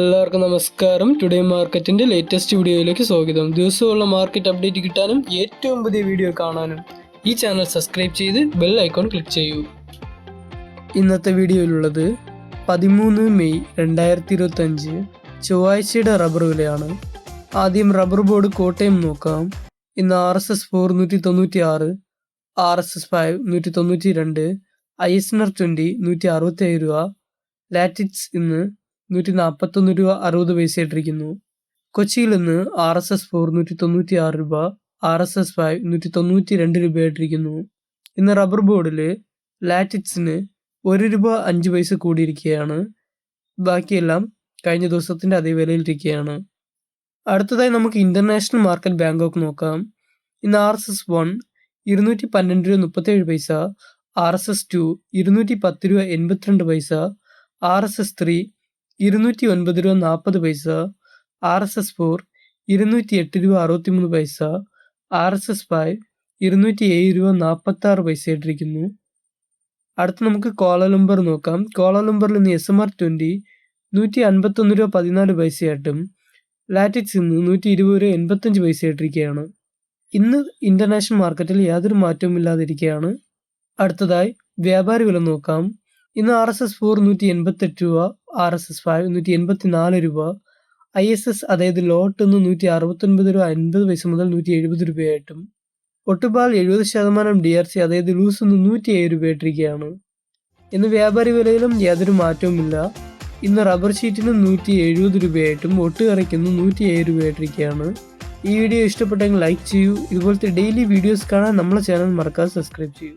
എല്ലാവർക്കും നമസ്കാരം. ടുഡേ മാർക്കറ്റിന്റെ ലേറ്റസ്റ്റ് വീഡിയോയിലേക്ക് സ്വാഗതം. ദിവസമുള്ള മാർക്കറ്റ് അപ്ഡേറ്റ് കിട്ടാനും ഏറ്റവും പുതിയ വീഡിയോ കാണാനും ഈ ചാനൽ സബ്സ്ക്രൈബ് ചെയ്ത് ബെൽ ഐക്കോൺ ക്ലിക്ക് ചെയ്യൂ. ഇന്നത്തെ വീഡിയോയിലുള്ളത് പതിമൂന്ന് മെയ് രണ്ടായിരത്തി ഇരുപത്തി അഞ്ച് ചൊവ്വാഴ്ചയുടെ റബ്ബർ വിലയാണ്. ആദ്യം റബ്ബർ ബോർഡ് കോട്ടയം നോക്കാം. ഇന്ന് ആർ എസ് എസ് ഫോർ നൂറ്റി തൊണ്ണൂറ്റി ആറ് ആർ എസ് എസ് ഫൈവ് നൂറ്റി തൊണ്ണൂറ്റി രണ്ട് I S N R twenty നൂറ്റി അറുപത്തി ഏഴ് രൂപ ലാറ്റിറ്റ്സ് ഇന്ന് നൂറ്റി നാൽപ്പത്തൊന്ന് രൂപ അറുപത് പൈസ ഇട്ടിരിക്കുന്നു കൊച്ചിയിൽ നിന്ന് ആർ എസ് എസ് ഫോർ നൂറ്റി തൊണ്ണൂറ്റി ആറ് രൂപ ആർ എസ് എസ് ഫൈവ് നൂറ്റി തൊണ്ണൂറ്റി രണ്ട് രൂപ ഇട്ടിരിക്കുന്നു ഇന്ന് റബ്ബർ ബോർഡിൽ ലാറ്റിക്സിന് ഒരു രൂപ അഞ്ച് പൈസ കൂടിയിരിക്കുകയാണ്. ബാക്കിയെല്ലാം കഴിഞ്ഞ ദിവസത്തിന്റെ അതേ വിലയിലിരിക്കുകയാണ്. അടുത്തതായി നമുക്ക് ഇന്റർനാഷണൽ മാർക്കറ്റ് ബാങ്കോക്ക് നോക്കാം. ഇന്ന് ആർ എസ് എസ് വൺ ഇരുന്നൂറ്റി പന്ത്രണ്ട് രൂപ മുപ്പത്തേഴ് പൈസ ആർ എസ് എസ് ടു ഇരുന്നൂറ്റി പത്ത് രൂപ എൺപത്തിരണ്ട് പൈസ ആർ എസ് എസ് ത്രീ ഇരുന്നൂറ്റി ഒൻപത് രൂപ നാൽപ്പത് പൈസ ആർ എസ് എസ് ഫോർ ഇരുന്നൂറ്റി എട്ട് രൂപ അറുപത്തിമൂന്ന് പൈസ ആർ എസ് എസ് ഫൈവ് ഇരുന്നൂറ്റി ഏഴ് രൂപ നാൽപ്പത്തി ആറ് പൈസ ഇട്ടിരിക്കുന്നു അടുത്ത് നമുക്ക് കോളലുംബർ നോക്കാം. കോളലുംബറിൽ നിന്ന് എസ് എം ആർ ട്വന്റി നൂറ്റി അൻപത്തൊന്ന് രൂപ പതിനാല് പൈസയായിട്ടും ലാറ്റിക്സ് ഇന്ന് നൂറ്റി ഇരുപത് രൂപ എൺപത്തഞ്ച് പൈസ ഇട്ടിരിക്കുകയാണ് ഇന്ന് ഇന്റർനാഷണൽ മാർക്കറ്റിൽ യാതൊരു മാറ്റവും ഇല്ലാതിരിക്കുകയാണ് അടുത്തതായി വ്യാപാര വില നോക്കാം. ഇന്ന് ആർ എസ് എസ് ഫോർ നൂറ്റി എൺപത്തെട്ട് രൂപ ആർ എസ് എസ് ഫൈവ് നൂറ്റി എൺപത്തി നാല് രൂപ ഐ എസ് എസ് അതായത് ലോട്ട് ഇന്ന് നൂറ്റി അറുപത്തൊൻപത് രൂപ അൻപത് പൈസ മുതൽ നൂറ്റി എഴുപത് രൂപയായിട്ടും ഒട്ടുപാൽ എഴുപത് ശതമാനം ഡി ആർ സി അതായത് ലൂസ് ഇന്ന് നൂറ്റി ഏഴ് രൂപയായിട്ടിരിക്കുകയാണ്. ഇന്ന് വ്യാപാരി വിലയിലും യാതൊരു മാറ്റവുമില്ല. ഇന്ന് റബ്ബർ ഷീറ്റിന് നൂറ്റി എഴുപത് രൂപയായിട്ടും ഒട്ടുകറിക്കുന്നു നൂറ്റി ഏഴ് രൂപയായിട്ടിരിക്കുകയാണ്. ഈ വീഡിയോ ഇഷ്ടപ്പെട്ടെങ്കിൽ ലൈക്ക് ചെയ്യൂ. ഇതുപോലത്തെ ഡെയിലി വീഡിയോസ് കാണാൻ നമ്മളെ ചാനൽ മറക്കാതെ സബ്സ്ക്രൈബ് ചെയ്യൂ.